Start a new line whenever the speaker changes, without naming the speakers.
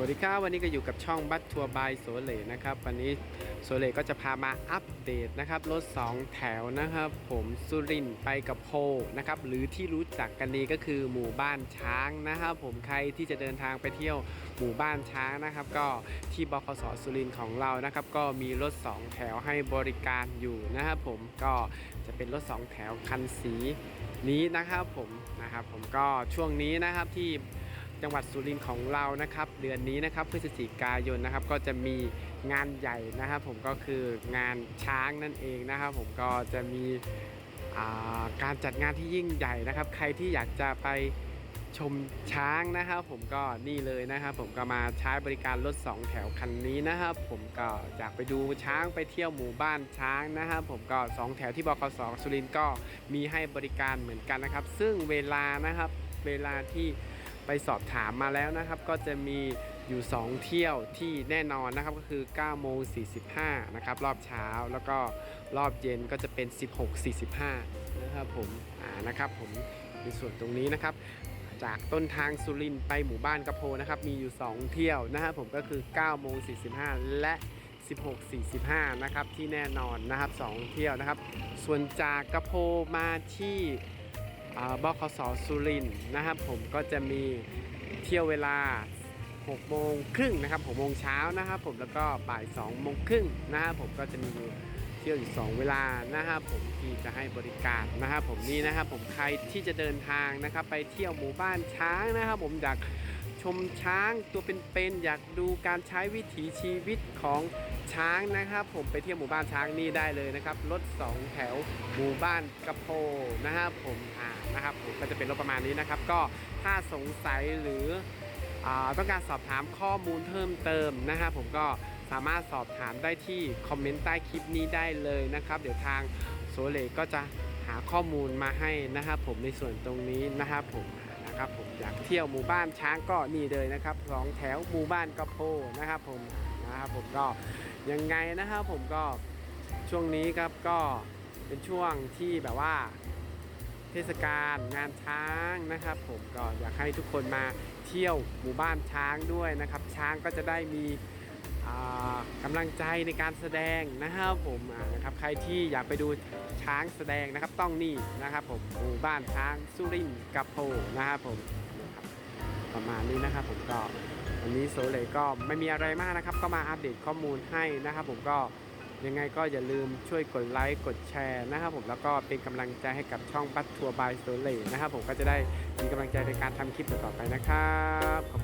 วัสดีครับวันนี้ก็อยู่กับช่องบัตทัวร์บายโซเลนะครับ วันนี้โซเลก็จะพามาอัปเดตนะครับรถ 2 แถวนะครับ ผมสุรินไปกับโพนะครับหรือที่รู้จักกันดีก็คือหมู่บ้านช้างนะครับ ผมใครที่จะเดินทางไปเที่ยวหมู่บ้านช้างนะครับ ก็ที่บคสสุรินของเรานะครับ ก็มีรถ 2 แถวให้บริการอยู่นะครับผมก็จะเป็นรถ 2 แถวคันสีนี้นะครับผมนะครับผมก็ช่วงนี้นะครับที่ จังหวัดสุรินทร์ของเรานะครับ เดือนนี้นะครับพฤศจิกายนนะครับ ก็จะมีงานใหญ่นะครับ ผมก็คืองานช้างนั่นเองนะครับ ผมก็จะมีาการจัดงานที่ยิ่งใหญ่นะครับ ใครที่อยากจะไปชมช้างนะครับ ผมก็นี่เลยนะครับ ผมก็มาใช้บริการรถสองแถวคันนี้นะครับ ผมก็อยากไปดูช้างไปเที่ยวหมู่บ้านช้างนะครับ ผมก็สองแถวที่บกสสุรินทร์ก็มีให้บริการเหมือนกันนะครับ ซึ่งเวลานะครับเวลาที่ ไปสอบถามมาแล้วนะครับ ก็จะมีอยู่ 2 เที่ยวที่แน่นอนนะครับก็คือ9โมง45นะครับรอบเช้าแล้วก็รอบเย็นก็จะเป็น 16.45นะครับผมอ่านะครับผมในส่วนตรงนี้นะครับจากต้นทางสุรินไปหมู่บ้านกระโพนะครับมีอยู่ 2 เที่ยวนะครับผมก็คือ9โมง45 และ 16.45นะครับที่แน่นอนนะครับ 2 เที่ยวนะครับ ส่วนจากกระโพมาที่ บคสสุรินนะครับผมก็จะมีเที่ยวเวลา 6 โมงครึ่งนะครับ6โมงเช้านะครับผมแล้วก็บ่าย 2 โมงครึ่งนะครับผมก็จะมีเที่ยวอยู่ 2 เวลานะครับผมที่จะให้บริการนะครับผมนี่นะครับผมใครที่จะเดินทางนะครับไปเที่ยวหมู่บ้านช้างนะครับผมอยากชมช้างตัวเป็นๆอยากดูการใช้วิถีชีวิตของ ช้างนะครับ ผมไปเที่ยวหมู่บ้านช้างนี่ได้เลยนะครับรถสองแถวหมู่บ้านกระโพนะครับผมอ่านะครับผมก็จะเป็นรถประมาณนี้นะครับ ก็ถ้าสงสัยหรืออต้องการสอบถามข้อมูลเพิ่มเติมนะครับผมก็สามารถสอบถามได้ที่คอมเมนต์ใต้คลิปนี้ได้เลยนะครับ เดี๋ยวทางโซเลก็จะหาข้อมูลมาให้นะครับผมในส่วนตรงนี้นะครับผมนะครับผมอยากเที่ยวหมู่บ้านช้างก็นี่เลยนะครับสองแถวหมู่บ้านกระโพนะครับผมนะครับผมก็ ยังไงนะครับผมก็ช่วงนี้ครับก็เป็นช่วงที่แบบว่า เทศกาลงานช้างนะครับ ผมก็อยากให้ทุกคนมาเที่ยวหมู่บ้านช้างด้วยนะครับ ช้างก็จะได้มีอ่ากำลังใจในการแสดงนะครับผมนะครับใครที่อยากไปดูช้างแสดงนะครับต้องนี่นะครับผมหมู่บ้านช้างสุรินทร์กับโพนะครับผมประมาณนี้นะครับผมก็ วันนี้โซเลก็ไม่มีอะไรมากนะครับ ก็มาอัปเดตข้อมูลให้นะครับ ผมก็ยังไงก็อย่าลืมช่วยกดไลค์กดแชร์นะครับผมแล้วก็เป็นกำลังใจให้กับช่องบัตทัวร์บายโซเลนะครับผมก็จะได้มีกำลังใจในการทำคลิปต่อไปนะครับ